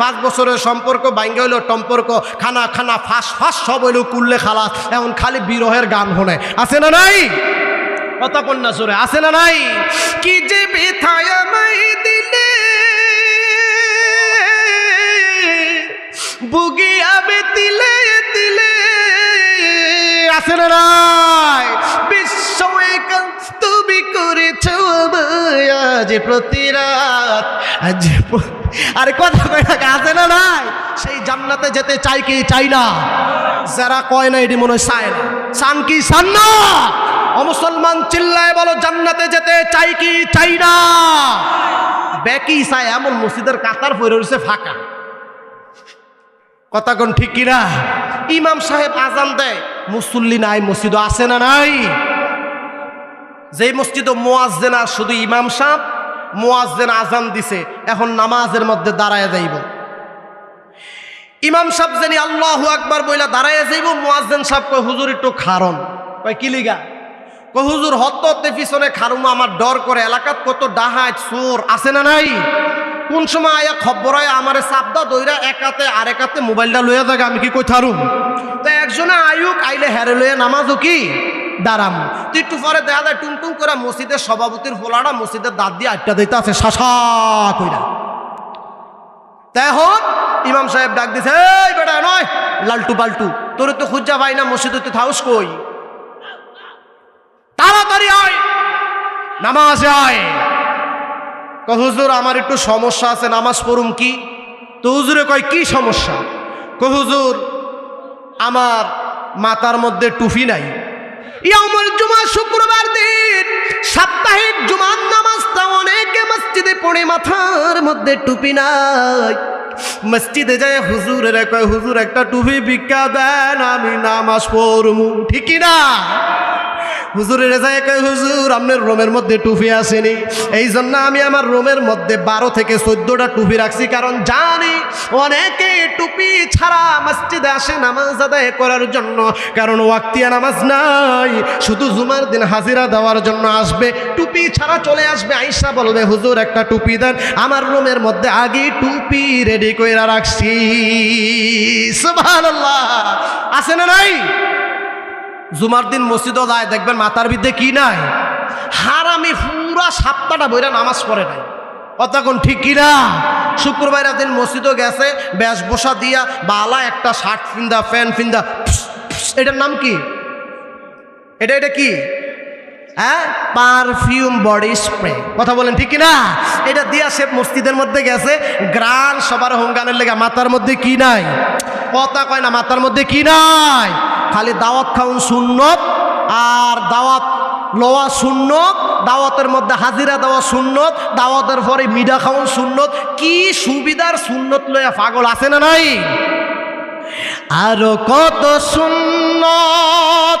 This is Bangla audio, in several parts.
পাঁচ বছরের সম্পর্ক বাইঙ্গে হইল টম্পর্ক, খানা খানা, ফাঁস ফাঁস সব হইল কুললে খালাস এখন খালি বিরহের গান শোনে। আছে না নাই? কথা সুরে আছে না নাই? কি যে আছে না নাই? তুমি করেছ আমায় আজ প্রতি রাত, আজ আরে কথা কয় না আছে না নাই। সেই জান্নাতে যেতে চাই কি চাই না? যারা কয় না, এটি মনে হয় চায় না। চান কি, চান না? ও মুসলমান চিল্লায় বলো, জান্নাতে যেতে চাই কি চাই না? ব্যাকি চায়, এমন মসজিদের কাতার পরে রয়েছে ফাঁকা। কথা কোন ঠিক কিনা? ইমাম সাহেব আজান দেয়, মুসল্লি নাই মসজিদ আছে না নাই? যে মসজিদ আর শুধু ইমাম সাহেব মোয়াজ্জেন আজান দিছে, এখন নামাজের মধ্যে দাঁড়ায় যাইব। ইমাম সাহেব জানি আল্লাহ আকবার বইলা দাঁড়ায় যাইব, মোয়াজ্জেন সাহেব কয়, হুজুর, একটু খারণ কয়, কি লিগা? কয়, হুজুর হত্তে পিছনে খারুম আমার ডর করে, এলাকাত কত ডাহাত চোর আছে না নাই? কোন সময় আয়া খবর হয় আমারে চাপদা দইরা একাতে আর একাতে মোবাইলটা লইয়া থাকে আমি কি কই থারুম? তো একজনে আয়ুক, আইলে হেরে লইয়া নামাজও কি? দাঁড়াম তুই একটু পরে দেখা যায় টুং টুং করে মসজিদের সভাপতির ফোলাটা মসজিদের দাঁত দিয়ে আটটা দিতে আছে শাসা কইরা। ইমাম সাহেব ডাক দিছে, এই বেটা, নয়, লালটু পাল্টু, তোর তো খুঁজা পাই না, মসজিদে তুই থাউস কই? তাড়াতাড়ি আয়, নামাজে আয়। হুজুর, আমার একটু সমস্যা আছে, নামাজ পড়ুম কি? তো হুজুরে কয়, কি সমস্যা? ক হুজুর, আমার মাথার মধ্যে টুফি নাই। জুমা শুক্রবার দিন, সাপ্তাহিক অনেকে মসজিদে মাথার মধ্যে টুপি মসজিদে যায় কয় হুজুর একটা টুপি আমি ঠিকই না হুজুরের যায় কয়, হুজুর, আপনার রোমের মধ্যে টুপি আসেনি। এই জন্য আমি আমার রোমের মধ্যে বারো থেকে চোদ্দটা টুপি রাখছি, কারণ জানি অনেকে টুপি ছাড়া মসজিদে আসে নামাজ আদায় করার জন্য, কারণ ওয়াক্তিয়া নামাজ নাই। শুধু জুমার দিন হাজিরা দেওয়ার জন্য আসবে, টুপি ছাড়া চলে আসবে। আইসা বলবে, হুজুর, একটা টুপি দেন, আমার রুমের মধ্যে আগে টুপি রেডি করে রাখছি। সুবহানাল্লাহ। আছে না নাই? জুমার দিন মসজিদও যায়, দেখবেন মাথার বিদ্যে কি নাই? হারামি পুরা সাতটাটা বইরা নামাজ পড়ে নাই। অতক্ষণ ঠিক কিনা? শুক্রবার দিন মসজিদও গেছে, বেশ বসা দিয়া বালা একটা শার্ট ফিন্দা প্যান্ট ফিন্দা এটার নাম কি? এটা এটা কি? হ্যাঁ? Perfume body spray. কথা বলেন ঠিক না এটা দিয়া সে মসজিদের মধ্যে গেছে, গ্রান সবার হোমগানের লেগে মাথার মধ্যে কি নাই? কথা কয় না, মাথার মধ্যে কি নাই? খালি দাওয়াত খাউন সুন্নত, আর দাওয়াত লওয়া সুন্নত, দাওয়াতের মধ্যে হাজিরা দেওয়া সুন্নত, দাওয়াতের পরে মিডা খাওয়ান সুন্নত। কি সুবিধার সুন্নত লইয়া পাগল আছে না নাই? আরও কত সুন্নত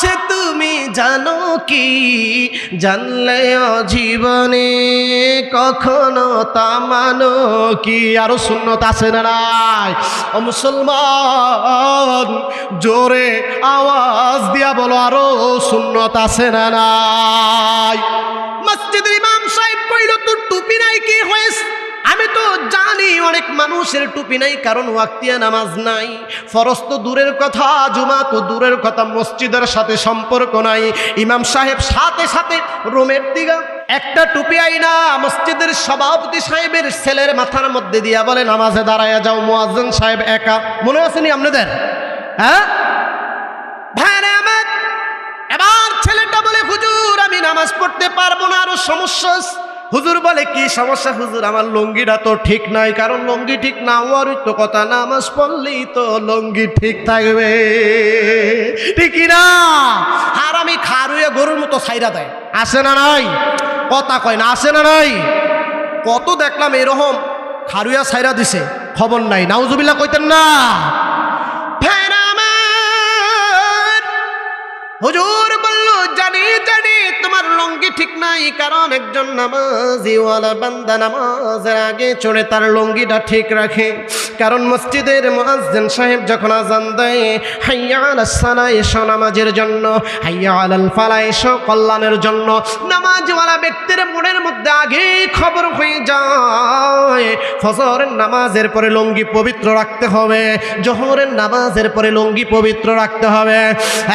আছে তুমি জানো কি? জানলে জীবনে কখনো তা তামানো কি? আরও শূন্যতা আছে না নাই? ও মুসলমান, জোরে আওয়াজ দিয়া বলো, আরও শূন্যতা আছে না নাই? মসজিদের ইমাম সাহেব কইল, তোর টুপি নাই কি হয়েছে? আমি তো জানি অনেক মানুষের টুপি নাই, কারণ ওয়াক্তিয়া নামাজ নাই। ফরজ তো দূরের কথা জুমা তো দূরের কথা, মসজিদের সাথে সম্পর্ক নাই। ইমাম সাহেব সাথে সাথে রোমের দিকে একটা টুপি আইনা, মসজিদের সভাপতি সাহেবের ছেলের মাথার মধ্যে দিয়া বলে, নামাজে দাঁড়ায় যাও, মোয়াজ্জেন সাহেব একা। মনে আছেনি আপনাদের? হ্যাঁ? ভাইরা এবার ছেলেটা বলে, হুজুর, আমি নামাজ পড়তে পারব না, আরও সমস্যা। হুজুর বলে, কি সমস্যা হুজুর? আমার লঙ্গিটা তো ঠিক নাই, কারণ লঙ্গি ঠিক না হওয়ারই তো কথা। নামাজ পড়লেই তো লঙ্গি ঠিক থাকবে। ঠিকই না? আর আমি খারুয়ে গরুর মতো ছাইরা দেয়। আসে না নাই? কথা কয় না আসে না নাই? কত দেখলাম এরকম খারুয়া ছাইরা দিছে, খবর নাই। নাউজুবিল্লা কইতেন না। হুজুর বলল, জানি জানি, তোমার লঙ্গি ঠিক নাই, কারণ একজন নামাজিওয়ালা বান্দা নামাজের আগে চড়ে তার লঙ্গিটা ঠিক রাখে। কারণ মসজিদের মুয়াজ্জিন সাহেব যখন আজান দেয়, হাইয়া আলাস সালা এসো নামাজের জন্য, হাইয়া আলাল ফালা এসো কল্যাণের জন্য। নামাজওয়ালা ব্যক্তির মনের মধ্যে আগে খবর হয়ে যায়, ফজরের নামাজের পরে লঙ্গি পবিত্র রাখতে হবে, জোহরের নামাজের পরে লঙ্গি পবিত্র রাখতে হবে।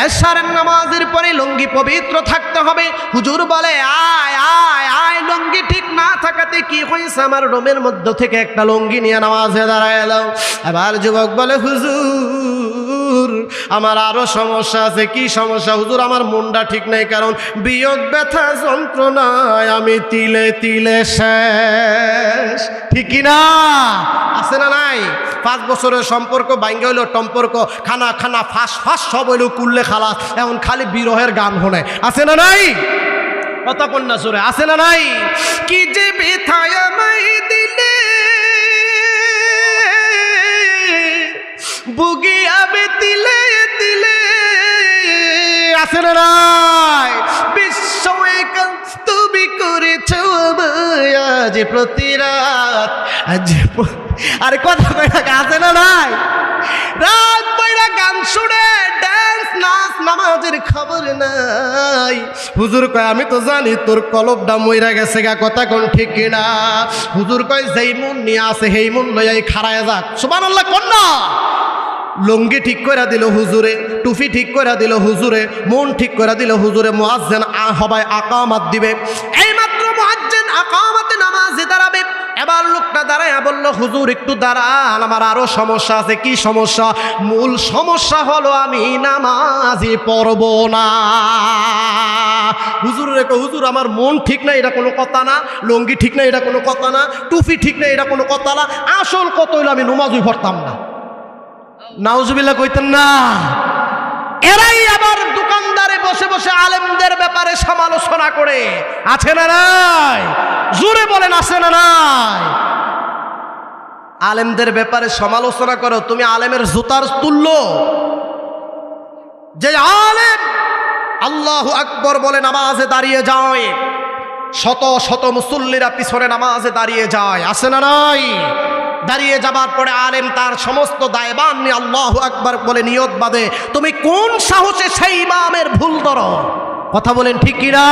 এশারের নামাজের পরে লঙ্গি পবিত্র থাকতে হবে। হুজুর বলে, আয় আয় আয়, লঙ্গি ঠিক না থাকাতে কি হয়েছে আমার রোমের মধ্য থেকে একটা লঙ্গি নিয়ে নামাজে দাঁড়ায় এলাম। আবার যুবক বলে, হুজুর, আমার আরও সমস্যা আছে। কি সমস্যা? হুজুর, আমার মনটা ঠিক নেই, কারণ বিয়োগ ব্যথা যন্ত্রণায় আমি তিলে তিলে শেষ। ঠিকই না? আছে না নাই? পাঁচ বছরের সম্পর্ক বাইঙ্গে হইল সম্পর্ক খানা খানা, ফাঁস ফাঁস, সব হইল কুললে খালাস এখন খালি বিরহের গান শোনে। আছে না নাই? কথা কন্যা সুরে, আছে না নাই? কি যে আছে না নাই? বিশ্ব তুমি করেছ আজ প্রতি রাত। আরে কথা কয়টা আছে না নাই রাত পয়রা গান শুনে ড্যান্স নাচ, নামাজের খবর নাই। হুজুর কয়, আমি তো জানি তোর কলবটা মইরা গেছে গা, কথা কোন ঠিক কিনা। হুজুর কয়, যেই মন নিয়ে আছে সেই মন লইয়াই খাড়ায় যাক। সুবহানাল্লাহ, কোন না? লঙ্গি ঠিক করে দিল হুজুরে টুফি ঠিক করে দিল হুজুরে, মন ঠিক করে দিল হুজুরে, মুয়াজ্জেন আ হবাই আকামাত দিবে। এইমাত্র মুয়াজ্জেন আকামাতে নামাজে এবার লোকটা দাঁড়ায় বলল, হুজুর, একটু দাঁড়ান, আমার আরও সমস্যা আছে। কি সমস্যা? মূল সমস্যা হলো আমি নামাজে পড়ব না। হুজুর রেখে হুজুর, আমার মন ঠিক না এটা কোনো কথা না। লঙ্গি ঠিক না এটা কোনো কথা না। টুফি ঠিক না এটা কোনো কথা না। আসল কত হইল, আমি নমাজই পড়তাম না। নাউজুবিল্লাহ কইতেন, না। এরাই আবার দোকানদারে বসে বসে আলেমদের ব্যাপারে সমালোচনা করে। আছে না নাই? জোরে বলেন আসে না নাই? আলেমদের ব্যাপারে সমালোচনা করো, তুমি আলেমের জুতার তুল্য। যে আলেম, আল্লাহ আকবর বলে নামাজে দাঁড়িয়ে যায়। শত শত মুসল্লিরা পিছনে নামাজে দাঁড়িয়ে যায় আসে না নাই? দাঁড়িয়ে যাবার পরে আলেম তার সমস্ত দায়বান নিয়ে আল্লাহ আকবর বলে নিয়ত বাদে তুমি কোন সাহসে সেই ইমামের ভুল ধরো? কথা বলেন ঠিক কিনা?